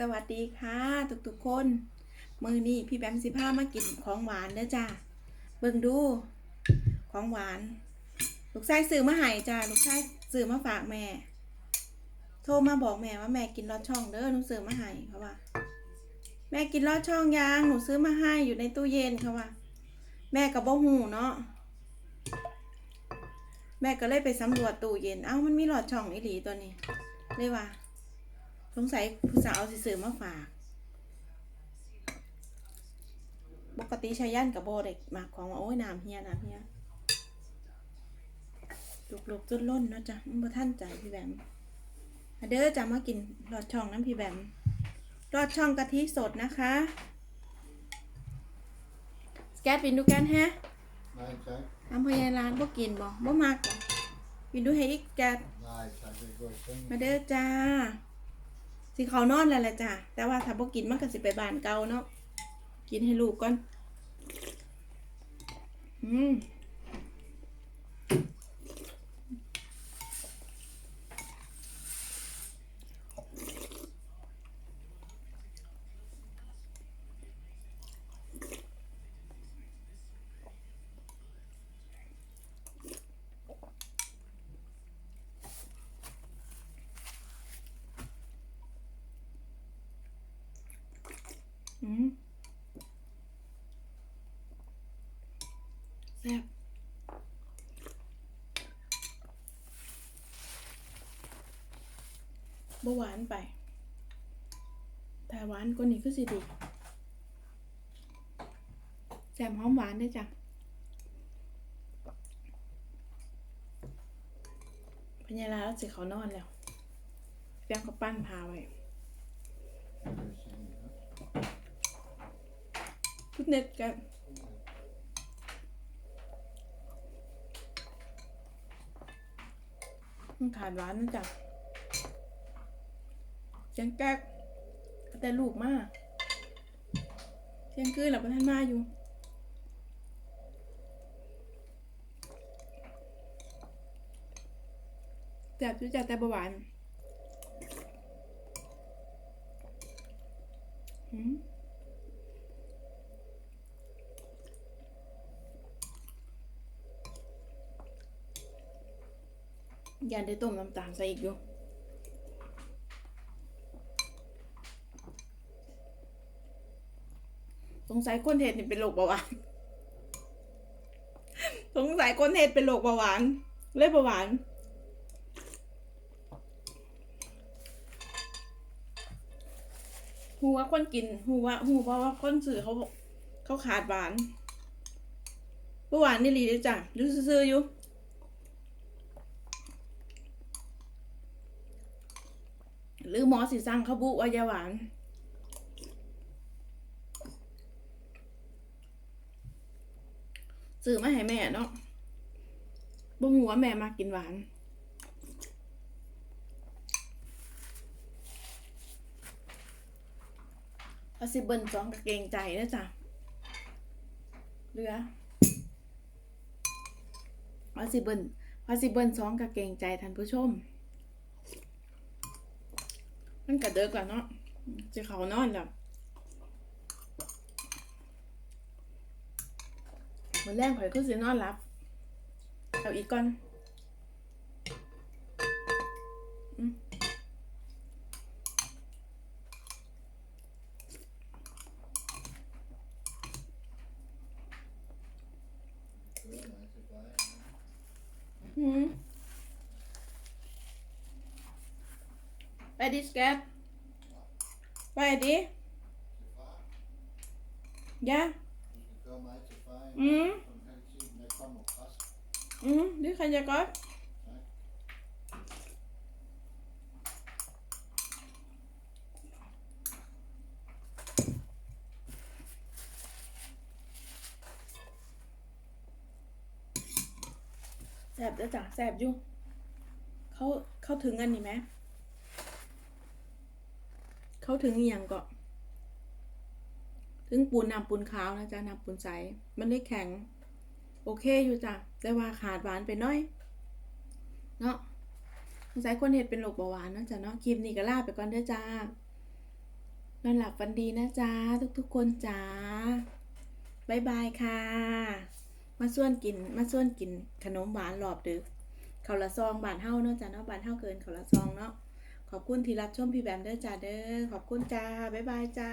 สวัสดีค่ะทุกๆคน มือนี้พี่แบมสิพามากินของหวานเด้อจ้าเบิ่งดู ของหวาน ลูกชายซื้อมาให้จ้าลูกชายซื้อมาฝากแม่ โทรมาบอกแม่ว่าแม่กินลอดช่องเด้อหนูซื้อมาให้เขาว่า แม่กินลอดช่องยังหนูซื้อมาให้อยู่ในตู้เย็นเขาว่า แม่กับบ่หูเนาะแม่ก็เลยไปสำรวจตู้เย็น เอ้ามันมีหลอดช่องอีหลีตัวนี้เลยว่า สงสัยผู้สาวสิซื้อมาฝาก ปกติชายันกับโบเด็กมากของว่าโอ้ยน้ำเฮียน้ำเฮียลุกๆจนล้นเนาะจ้ะมันบ่ท่านใจพี่แบมมาเด้อจะมากินหลอดช่องน้ำพี่แบมหลอดช่องกะทิสดนะคะสแกปปินดูกันฮะ Nej tak. น้ำพยาร้านบ่กินบ่บ่มักบ่ปินดูให้อีกแกป Nej tak, det går i seng. มาเด้อจ้า สิเขานอนแล้วละจ้ะ แต่ว่าถ้าบ่กินมันก็สิไปบานเก่าเนาะ กินให้ลูกก่อน อืม ซ่บบ่หวานไป แต่หวานกว่านี้ก็สิดีแซ่บหอมหวานได้อจ้ะพญาลาแล้วสิเขานอนแล้วแป้งก็ปั้นพาไว้ Det er i seng, ja. พุดเน็ตกัน มันขาดหวานนะจ๊ะเสียงแก๊กแต่ลูกมากเสียงกือหลับท่านมาอยู่แซ่บจุจ้ะแต่บหวานหืม ยันได้ต้มน้ำตาลใส่อีกอยู่สงสัยคนเทศนี่เป็นโรคเบาหวาน สงสัยคนเทศเป็นโรคเบาหวาน เลยเบาหวาน หูว่าคนกิน หูว่าหูเพราะว่าคนสื่อเขาเขาขาดหวานเบาหวานนี่รีเลยจ้ะอยูซื่ออยู่ หรือหมอสิสั่งขาบุวายาหวานซื้อมาให้แม่เนาะบ่หัวแม่มากินหวานพอสิเบิ้ลสองกะเกงใจนะจ้ะเรือพอสิเบิ้ลพอสิเบิ้ลสองกะเกงใจท่านผู้ชม มันกระเดิกแล้วเนาะจะเขานอนแล้วมันแรกข่อยก็สินอนหลับเอาอีกก่อนอืม Det er meget til dig. หืมไปดิสแกตไปดิ Til far. ยะ Du skal gøre mig til far. Mm. På en halv time. Jeg kommer præst. อืมดิใครจะก็ Tak. แสบแล้วจ้ะแสบอยู่เขาเขาถึงอันนี้ไหม เขาถึงอย่างก็ ถึงปูนนำปูนขาวนะจ๊ะนำปูนใส มันได้แข็ง โอเคอยู่จ้ะ แต่ว่าขาดหวานไปน้อย เนาะสงสัยคนเห็ดเป็นโรคเบาหวานนะจ๊ะเนาะ คลิปนี้ก็ลาไปก่อนเด้อจ้านอนหลับฝันดีนะจ๊ะทุกๆคนจ้าบายบายค่ะ มาส่วนกิน มาส่วนกินขนมหวานหลอบดึกเขาละซองบานเท่าเนาะจ้ะเนาะบานเท่าเกินเขาละซองเนาะ ขอบคุณที่รับชมพี่แบมเด้อจ้าเด้อขอบคุณจ้าบ๊ายบายจ้า